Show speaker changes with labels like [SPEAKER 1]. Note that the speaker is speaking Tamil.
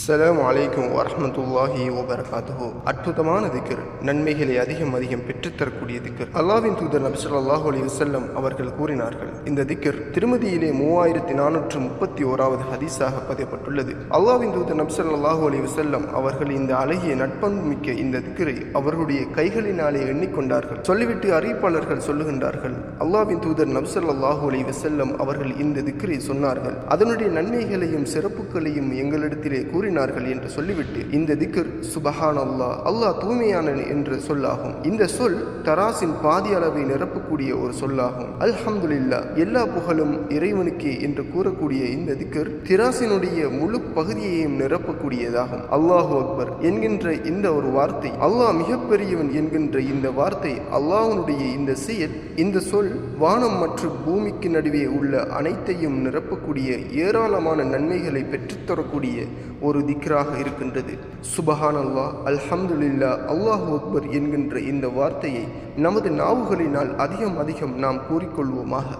[SPEAKER 1] அஸ்லாம் அலைக்கும் வரமத்துல்லாஹி வபரகாத்துஹு. அற்புதமான திக்கர் நன்மைகளை அதிகம் அதிகம் பெற்றுத்தரக்கூடிய திக்கர் அல்லாவின் தூதர் நபி ஸல்லல்லாஹு அலைஹி அவர்கள் கூறினார்கள் இந்த திக்கர் திருமதியிலே மூவாயிரத்தி நானூற்று முப்பத்தி ஓராவது ஹதீஸாக பதியப்பட்டுள்ளது. அல்லாவின் தூதர் நபி ஸல்லல்லாஹு அலைஹி அவர்கள் இந்த அழகிய நட்பண்பு மிக்க இந்த திக்கரை அவர்களுடைய கைகளினாலே எண்ணிக்கொண்டார்கள். சொல்லிவிட்டு அறிவிப்பாளர்கள் சொல்லுகின்றார்கள் அல்லாவின் தூதர் நபி ஸல்லல்லாஹு அலைஹி அவர்கள் இந்த திக்கரை சொன்னார்கள். அதனுடைய நன்மைகளையும் சிறப்புகளையும் எங்களிடத்திலே கூறி கூறினார்கள் என்று சொல்லிவிட்டு இந்த திக்ர் சுபஹான் அல்லாஹ் அல்லாஹ் தூய்மையானன் என்ற சொல்லாகும். இந்த சொல் தராசின் பாதி அளவை நிரப்பக்கூடிய ஒரு சொல்லாகும். அல்ஹம்துல்லா எல்லா புகழும் இறைவனுக்கே என்று கூறக்கூடிய இந்த திக்ர் திராசினுடைய முழு பகுதியையும் நிரப்பக்கூடியதாகும். அல்லாஹு அக்பர் என்கின்ற இந்த ஒரு வார்த்தை அல்லாஹ் மிகப்பெரியவன் என்கின்ற இந்த வார்த்தை அல்லாஹனுடைய இந்த செயல் இந்த சொல் வானம் மற்றும் பூமிக்கு நடுவே உள்ள அனைத்தையும் நிரப்பக்கூடிய ஏராளமான நன்மைகளை பெற்றுத்தரக்கூடிய ஒரு திக்ராக இருக்கின்றது. சுபஹான் அல்லா அல்ஹம்துலில்லா அல்லாஹு அக்பர் என்கின்ற இந்த வார்த்தையை நமது நாவுகளினால் அதிகம் அதிகம் நாம் கூறிக்கொள்வோமாக.